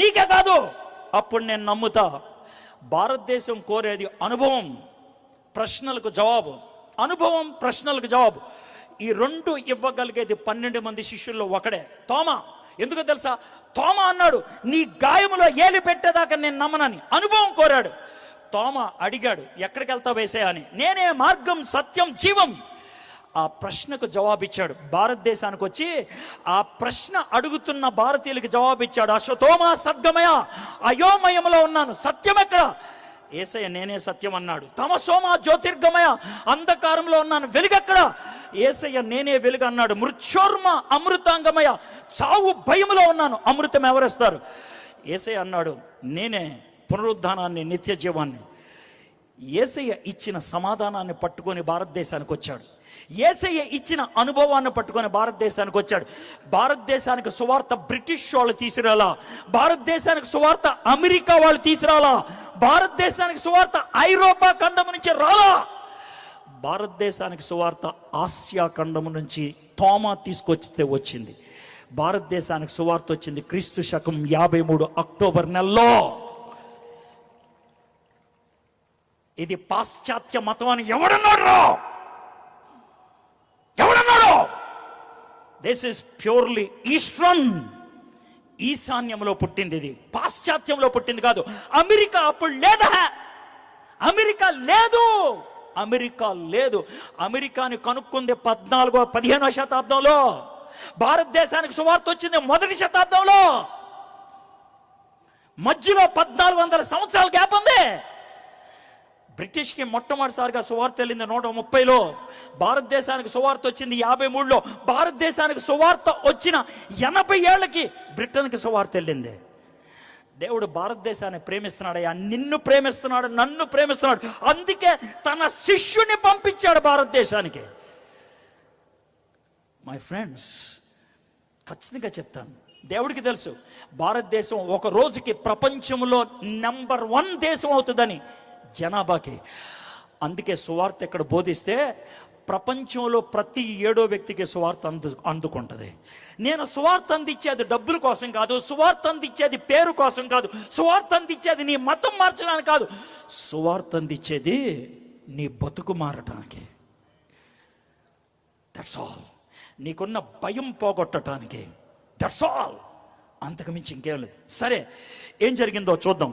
నీకే కాదు. అప్పుడు నేను నమ్ముతా. భారతదేశం కోరేది అనుభవం ప్రశ్నలకు జవాబు. అనుభవం ప్రశ్నలకు జవాబు. ఈ రెండు ఇవ్వగలిగేది పన్నెండు మంది శిష్యుల్లో ఒకడే. తోమా. ఎందుకో తెలుసా? తోమ అన్నాడు నీ గాయములో ఏలి పెట్టేదాకా నేను నమ్మనని. అనుభవం కోరాడు. తోమ అడిగాడు ఎక్కడికి వెళ్తావు వేసే అని. నేనే మార్గం సత్యం జీవం. ఆ ప్రశ్నకు జవాబిచ్చాడు. భారతదేశానికి వచ్చి ఆ ప్రశ్న అడుగుతున్న భారతీయులకి జవాబిచ్చాడు. అశ్వతోమా సద్గమయ అయోమయంలో ఉన్నాను. సత్యం ఎక్కడ? ఏసయ్య నేనే సత్యం అన్నాడు. తమ సోమ జ్యోతిర్గమయ అంధకారంలో ఉన్నాను. వెలుగెక్కడ? ఏసయ్య నేనే వెలుగు అన్నాడు. మృత్యోర్మ అమృతాంగమయ చావు భయములో ఉన్నాను. అమృతం ఎవరేస్తారు? ఏసయ్య అన్నాడు నేనే పునరుద్ధానాన్ని నిత్య జీవాన్ని ఏసయ్య ఇచ్చిన సమాధానాన్ని పట్టుకొని భారతదేశానికి వచ్చాడు. ఏసయ్య ఇచ్చిన అనుభవాన్ని పట్టుకొని భారతదేశానికి వచ్చాడు. భారతదేశానికి సువార్త బ్రిటిష్ వాళ్ళు తీసుకురాలా? భారతదేశానికి సువార్త అమెరికా వాళ్ళు తీసుకురాలా? భారతదేశానికి సువార్త ఐరోపా ఖండం నుంచి రాలా? భారతదేశానికి సువార్త ఆసియా ఖండం నుంచి తోమా తీసుకొచ్చితే వచ్చింది. భారతదేశానికి సువార్త వచ్చింది క్రీస్తు శకం యాభై మూడు అక్టోబర్ నెలలో. ఇది పాశ్చాత్య మతం అని ఎవడన్నాడు రా? ఎవడన్నాడు? దిస్ ఇస్ ప్యూర్లీ ఈస్ట్రన్ ఈశాన్యంలో పుట్టింది ఇది. పాశ్చాత్యంలో పుట్టింది కాదు. అమెరికా అప్పుడు లేదా? అమెరికా లేదు. అమెరికా లేదు. అమెరికాని కనుక్కుంది పద్నాలుగో పదిహేనో శతాబ్దంలో. భారతదేశానికి సువార్త వచ్చింది మొదటి శతాబ్దంలో. మధ్యలో పద్నాలుగు వందల సంవత్సరాల గ్యాప్ ఉంది. బ్రిటిష్కి మొట్టమొదటిసారిగా సువార్త వెళ్ళింది నూట ముప్పైలో. భారతదేశానికి సువార్త వచ్చింది యాభై మూడులో. భారతదేశానికి సువార్త వచ్చిన ఎనభై ఏళ్ళకి బ్రిటన్కి సువార్త వెళ్ళింది దేవుడు భారతదేశాన్ని ప్రేమిస్తున్నాడయ్యా. నిన్ను ప్రేమిస్తున్నాడు నన్ను ప్రేమిస్తున్నాడు. అందుకే తన శిష్యుని పంపించాడు భారతదేశానికి. మై ఫ్రెండ్స్ ఖచ్చితంగా చెప్తాను. దేవుడికి తెలుసు భారతదేశం ఒక రోజుకి ప్రపంచంలో నెంబర్ వన్ దేశం అవుతుందని. జనాభాకి. అందుకే సువార్త ఇక్కడ బోధిస్తే ప్రపంచంలో ప్రతి ఏడో వ్యక్తికి సువార్త అందు అందుకుంటుంది. నేను సువార్త అందించేది డబ్బుల కోసం కాదు సువార్త అందించేది పేరు కోసం కాదు సువార్త అందించేది నీ మతం మార్చడానికి కాదు సువార్త అందించేది నీ బతుకు మారటానికి. దట్స్ ఆల్ నీకున్న భయం పోగొట్టడానికి దట్స్ ఆల్ అంతకుమించి ఇంకేం లేదు. సరే ఏం జరిగిందో చూద్దాం.